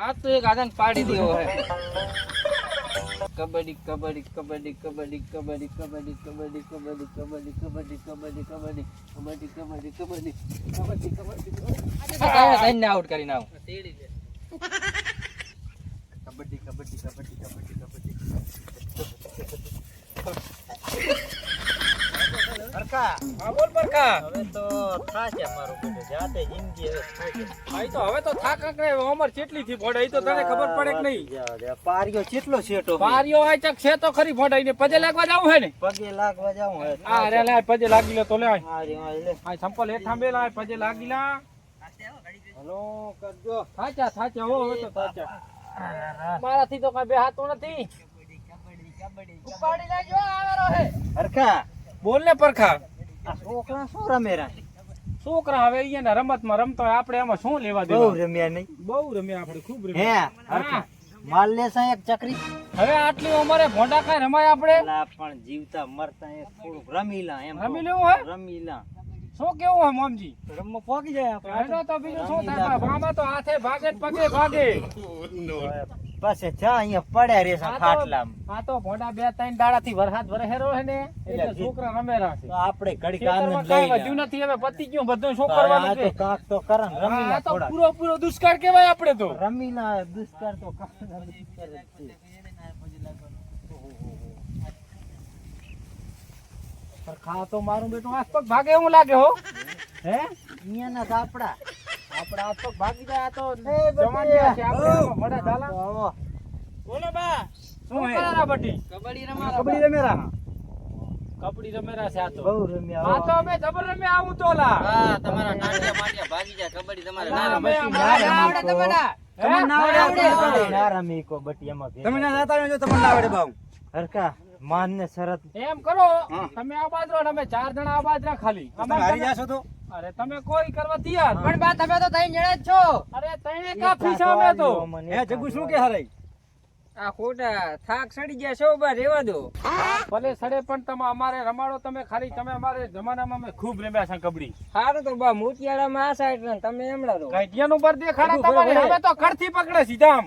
આ તો એક આદન પાડી દેવો હે કબડ્ડી કબડ્ડી કબડ્ડી કબડ્ડી કબડ્ડી કબડ્ડી કબડ્ડી કબડ્ડી કબડ્ડી કબડ્ડી કબડ્ડી કબડ્ડી કબડ્ડી કબડ્ડી કબડ્ડી કબડ્ડી કબડ્ડી કબડ્ડી આઉટ કરીને આવું તેડી દે કબડ્ડી કબડ્ડી કબડ્ડી કબડ્ડી કબડ્ડી હરખા હા બોલ પરખા હવે તો થાશે મારું બધું. જાતે જિંદગી હવે થાશે આ તો હવે તો થાક ને અમર કેટલી થી ફોડે તો તને ખબર પડે કે નહીં. પારિયો ચેટલો છેટો? પારિયો આ ચક છે તો ખરી ભોડાઈ ને લાગવા જાવું હે ને? પગે લાગવા જાઉં હવે. આ રે લે પજે લાગી લે તો લે રે, લે. આ સંપલ હેઠા લાગી લા. હલો કરજો. થાચા થાચા હો હવે તો થાચા મારાથી તો કઈ બે હાથો નથી. ઉપાડી લેજો આવેરો હે. હરખા. બોલ ને પરખા. છોકરા શું રમે છોકરા હવે અહીંયા રમતમાં રમતો હોય આપણે એમાં શું લેવા દે બહુ રમ્યા નહીં. બહુ રમ્યા આપણે ખૂબ હે રમ્યા માલ લેસા એક ચકરી? હવે આટલી ઉંમરે ભોંડા કાંઈ રમાય આપણે? પણ જીવતા મરતા થોડુંક રમી લા એમ રમી લેવું હોય? રમી લા. શું કેવું હોય મોમજી? રમવા પોકી જાય આપણે. તો બીજું શું થાય? આમાં તો હાથે ભાગે ને પગે ભાગે. બસ ચા અહીંયા પડ્યા રે છે આ તો- ખાટલામાં. આ તો ભોંડા બે ત્રણ દાડાથી વરસાદ વરહેરો હે ને એટલે છોકરા રમે રાખે તો આપણે ઘડી આનંદ લઈ વધ્યું નથી હવે પતી ગયું બધું શું કરવાનું છે? કાક તો કરન ને રમી આ તો પૂરો પૂરો દુષ્કાળ કહેવાય આપણે તો. રમી દુષ્કાળ દુષ્કર તો કાક ના છે. ખા તો મારું બેટું આસપાસ ભાગે એવું લાગે હો. હે? અહીંયા ના આપડા આપણે આસપાસ ભાગી જાય તો. જવાન છે આપણે. એમાં ડાલા બોલો બા. શું હે? કરારા બટી? કબડ્ડી રમાડો કબડ્ડી રમેરા કબડ્ડી રમેરા છે આ તો. બહુ રમ્યા આ તો અમે જબર રમ્યા આવું તો લા. હા તમારા નાટિયા માટિયા ભાગી જાય કબડ્ડી તમારે ના રમે રમી આવડે તમારા. તમે ના આવડે. ના રમી કો બટી એમાં તમે ના જાતા જો તમને ના આવડે બાઉ હરખા. માન ને શરત. એમ કરો તમે આ બાજરો અમે ચાર જણા આ બાજરા ખાલી. તમે હારી જાશો તો? અરે તમે કોઈ કરવા તૈયાર? પણ બા તમે તો તઈ જણે જ છો. અરે તઈને કા ફીસા અમે તો? હે જગુ શું કે હરાઈ આ ખોટા થાક સડી ગયા છો બા રેવા દો. ભલે સડે પણ તમે અમારે રમાડો તમે ખાલી તમે અમારે જમાનામાં અમે ખૂબ રમ્યા છે કબડી સારું તો બા મોતિયાળામાં આ સાઈડ તમે એમડા રહો. ગાંઠિયાનું બર દેખાડા તમારે હવે તો ઘરથી પકડે સીધા આમ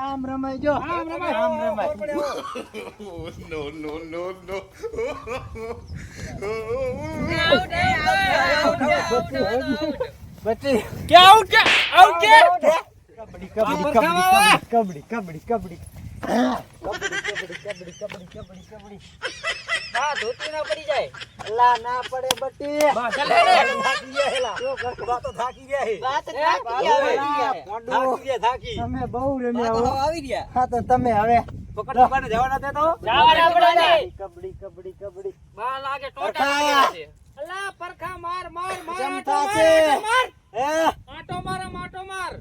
આમ રમાય જો. આમ રમાય. આમ રમાય બટી કે આઉટ કે? આઉટ કે? કબડી કબડી કબડી કબડી કબડી કબડી કબડી કબડી કબડી કબડી કબડી કબડ્ડી. ના ધોતી ના પડી જાય. લા ના પડે બટી. બસ થાકી ગયા હેલા વાતો થાકી ગયા હે. વાત થાકી ગયા થાકી. તમે બહુ રેમ્યા આવી ગયા. હા તો તમે હવે પકડ પકડ જવાના તે તો? જવાના પડે કબડી કબડી કબડી. બા લાગે ટોટા છે. અલા પરખા માર માર માર આટો માર આટો માર. આટો માર.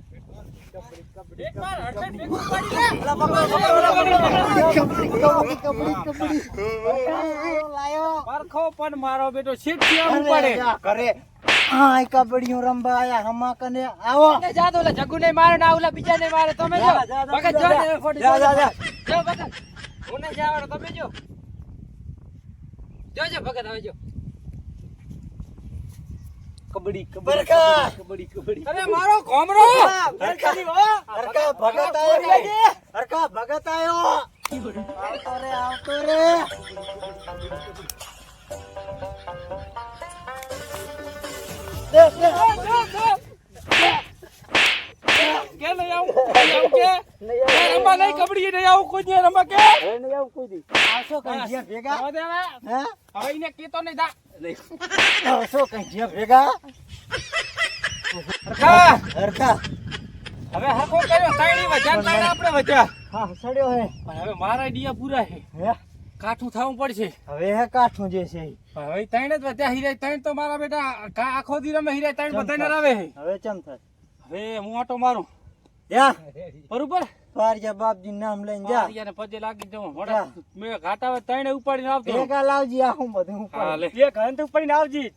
પણ મારો બેટો સીટથી આમ પડે. કરે હા કબડ્ડીઓ રમવા આયા હમા કને આવો. જા તો ને મારે ના ઓલા બીજા ને મારે. તમે જો. જા, જા, જા, ભગત જો ને ફોડી જા, જા, જા. જો ભગત. હું ને તમે જો. ભગત હવે જો. કબડી કબડી કબડ્ડી અરે મારો ઘોમરો હરકા ભગત આયો હરકા ભગત આયો આવતો રે આવતો રે. દે, દે. કે નહીં આવું? આવું કે? રમવા નહીં કબડ્ડી નહીં આવું કોઈ નહીં રમવા કે? નહીં આવું કોઈ દી. આવશો કઈ ભેગા? હવે એને કેતો નહીં દા આવશો કઈ ભેગા? હરખા. હરકા હવે હરખો કર્યો? તાણી વજાન તાણે આપણે વજા હા સડ્યો હે. પણ હવે મારા ડિયા પૂરા છે. હે? કાઠું થવું પડશે. હવે હે કાઠું જે છે હવે ત્રણ જ વધ્યા હીરાય ત્રણ તો મારા બેટા આખો દી રમે હિરાય ત્રણ બધાને આવે હે હવે ચમ થાય. હવે હું આટો મારું. યા. બરોબર બાપજી નામ લઈને જા. પગે લાગી જવું. મોટા મેં ઘાટા ત્રણે ઉપાડીને આવતો ભેગા લાવજી આ હું બધું. એક હંત ઉપડીને આવજી.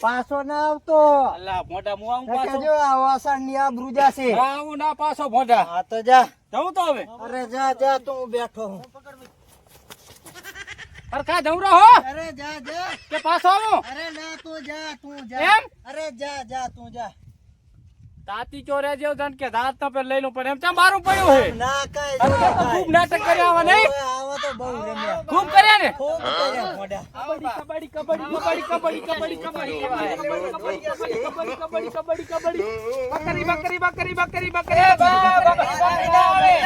પાછો ના આવતો. અલા મોટા મું આવું પાછો. જો આ હા, ના પાછો મોટા હા તો જા. જવું તો હવે. અરે જા જા તું હું બેઠો હું. રહો અરે જા જા. કે પાછો આવું? અરે ના તું જા તું જા. એમ? અરે જા જા તું જા. તાતી ચોરે જેવું જાણ કે દાંત તો પર લઈ લઉં પણ એમ ચા મારું પડ્યું હે ના કઈ અરે ખૂબ નાટક કર્યા આવા નહીં આવો તો બહુ રમ્યા ખૂબ કર્યા ને ખૂબ કર્યા મોડા કબડ્ડી કબડ્ડી કબડ્ડી કબડ્ડી કબડ્ડી કબડ્ડી કબડ્ડી કબડ્ડી કબડ્ડી બકરી બકરી બકરી બકરી બકરી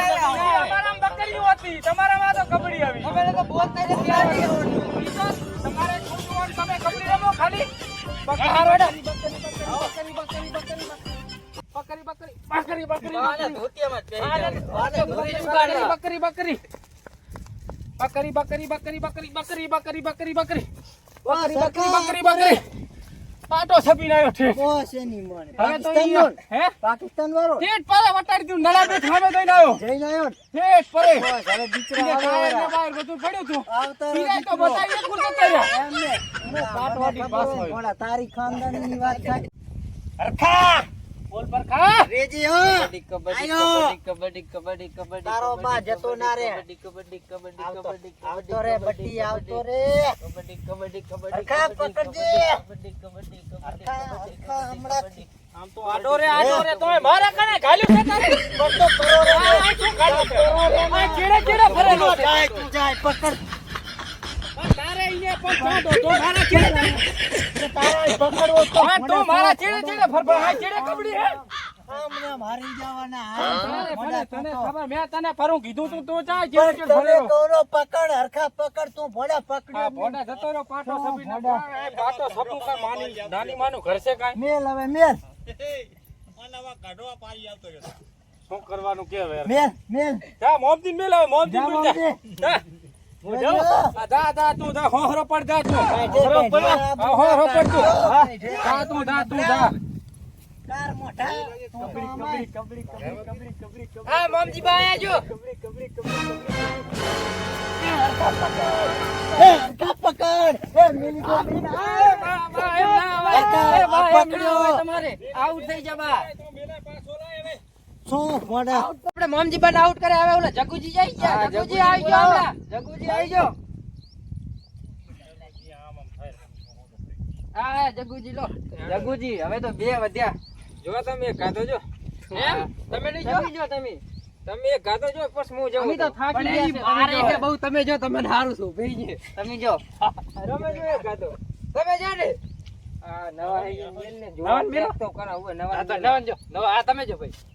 તમારામાં બકરી હોતી તમારામાં તો કબડ્ડી આવી અમે લોકો બોલતા આવડતી. તમારે તમે કબડ્ડી રમો ખાલી બકરી બકરી બકરી બકરી બકરી બકરી બકરી જાય. બકરી ધોતી ઉગાડવા. બકરી બકરી બકરી બકરી બકરી બકરી બકરી બકરી બકરી બકરી બકરી બકરી બકરી પાટો છપી રહ્યો છે બોસ એની મને હવે તો પાકિસ્તાન ઈ- હે પાકિસ્તાન વાળો ઠેઠ પાલે વટાડી દીધું નળા બે થામે દઈને આવ્યો જઈને આવ્યો. ઠેઠ પરે બોસ હવે દીકરા ઈને આવે ને વરા. બધું પડ્યું તું આવતા રહો તો દીકરો. એક ગુરતો એમને. હું પાટવાડી પાસ હોય, તારી ખાનદાનીની વાત થાય બોલ પર ખા રેજી હો કબડ્ડી, કબડ્ડી, કબડ્ડી, કબડ્ડી, કબડ્ડી, તારો બા જતો ના રે. કબડ્ડી, કબડ્ડી, કબડ્ડી, કબડ્ડી, આવતો રે બટ્ટી આવતો રે કબડ્ડી, કબડ્ડી, કબડ્ડી, હરખા પકડજે. કબડ્ડી, કબડ્ડી, કબડ્ડી, કબડ્ડી, હમણાં. આમ તો આડો રે આડો રે તોય મારા કને ગાલ્યું છે તારે પડતો કરો રે. આ શું ઘાલ્યું છે? આ ચીડે ચીડે ફરેલો છે જાય, તું જાય, પકડ. તારે અહીંયા પણ ચાંદો તો મારા ચીડે તારા. પકડવો તો. હા, મને મારા શું ચીડે ચીડે ફરફર ચીડે કબડી હે? જવાના. તને ખબર મેં તને ફરું કીધું તું તું ચા પકડ હરખા પકડ તું જતો પાટો પાટો સપનું કાંઈ માની નાની માનું ઘર છે કાંઈ? મેલ હવે મેલ. શું કરવાનું કે હવે? મેલ મેલ. જા મોમદીન મેલ હવે મોમદીન મેલ જા. દા દા તું દા હોહરો પડ દા તું. હોહરો પડ હોહરો પડ તું. દા તું દા તું દા. તાર મોટા કબડી કબડી કબડી કબડી કબડી કબડી હા મમજી બા આયા જો. કબડી કબડી કબડી પકડ. એ મિલી ગોબરી ના. બા બા એ ના બા પકડ્યો. તમારે. આઉટ થઈ જા બા. મેલા પાછો લાય હવે શું મોઢા? આપણે મોમજીબાને આઉટ કરે હવે ઓલા જગુજી જઈ ગયા. જગુજી આવી ગયો જગુજી આવી ગયો. હા, જગુજી લો. જગુજી, હવે તો બે વધ્યા. જો તમે એક ગાધો જો એમ? તમે નહીં જો? જો તમે તમે એક ગાધો જો પછી હું અમે તો થાકી ગયા છે, મારે તમે બહુ તમે જો તમે હારું છો ભાઈ તમે જો. રમે જો એક ગાધો તમે જો ને. આ નવા મેલ નવા જોવા તો કરા હવે નવા મેલો. નવન જો નવા આ તમે જો ભાઈ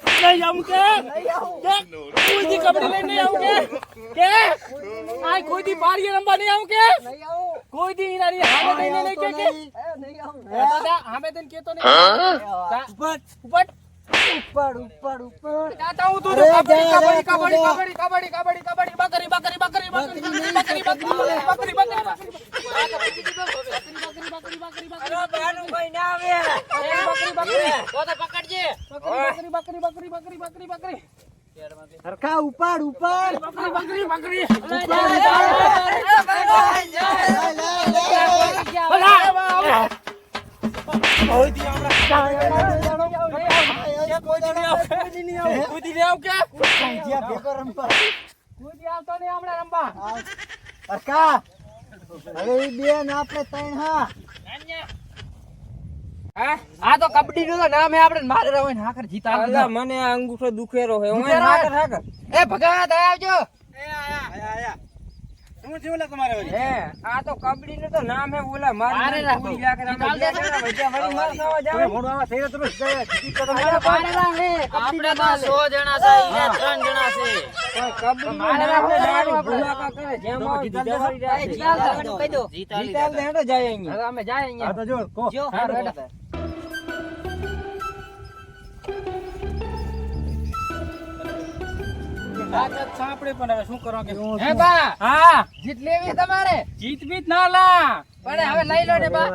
નહીં આવું કે? કોઈ દી કબડ્ડી લઈને નહીં આવું કે? કે? આ કોઈ દી પાડીએ રમવા નહીં આવું કે? કોઈ દી ઈનાની હામે દઈને નહીં કે કે? નહીં. આવું દાદા હામે દઈને કેતો નહીં. બટ ઉપર, ઉપર ઉપર, ઉપર. જાતા હું તું કબડ્ડી કબડ્ડી. કબડ્ડી કબડ્ડી કબડ્ડી કબડ્ડી બકરી બકરી બકરી બકરી બકરી બકરી બકરી બકરી બકરી અરે બાનું ના આવે બકરી બકરી તો તો પકડજે. બકરી બકરી બકરી બકરી બકરી બકરી હરખા ઉપર, ઉપર. બકરી બકરી બકરી લે, નહીં આવું કૂદી નહીં આવું કે? જ્યાં ભેગો રમવા. કૂદી આવતો નહીં હમણાં રમવા? અરકા હવે એ બે ને આપણે ત્રણ હા. હા? આ તો કબડ્ડી નું તો નામ આપડે આપણે મારે રહો ને હાકર જીતા અલા મને આ અંગૂઠો દુખેરો હે હું. દુખેરો હે? હાકર હાકર? એ ભગત આયા. આવજો રાખવું છે ઓલા તમારે હે આ તો કબડી નું તો નામ હે ઓલા મારે મારે રાખો. આપણે તો 100 જણા છે ને 3 જણા છે. કબડી મારે રાખો દારૂ ભૂલાકા કરે જેમ જીતાલ દે જીતાલ દે જાય અહીં હવે અમે જાય અહીં આ તો જો જો હારું વાત સાંપડી પણ હવે શું કરો કે હે બા હા જીત લેવી તમારે જીત બીત ના લા પણ હવે લઈ લો ને બા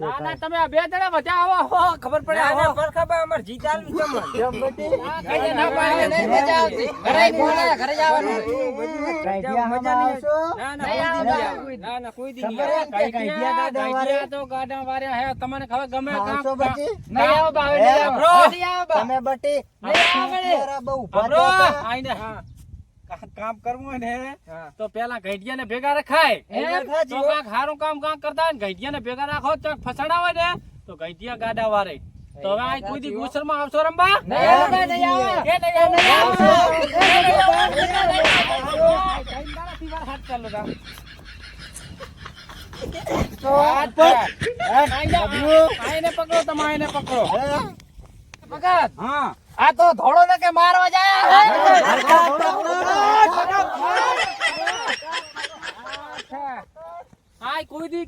ના ના તમે આ બે જણા બધા આવો હો ખબર પડે આને પરખા બા અમાર જીત આલવી છે અમારે. કઈ ના પાડે નહીં મજા આવતી ઘરે ફોન ઘરે જવાનું કાઢ્યા મજા નહીં આવશો? ના, ના, કોઈ દી નહીં. ના, ના, કોઈ. હે? ગાડા વારે? તો ગાડા વારે હે તમને ખબર ગમે કામ? નહીં આવો બા નહીં આવો. બ્રો. તમે બટી નહીં આવો બહુ હતા. આઈને હા કામ કરવું હોય ને તો પેલા ઘેટિયાને ભેગા રખાય. તો. સારું કામ કામ કરતા હોય ને ઘેટિયાને ભેગા રાખો તો ફસાડા ને તો ઘંટિયા ગાડા વારે. તો હવે આ કોઈ દી ગુસરમાં આવશો રંબા? પકડ. પકડો તમે પકડો. ભગત હા. આ તો ધોળો ને કે મારવા જાય કોઈ દી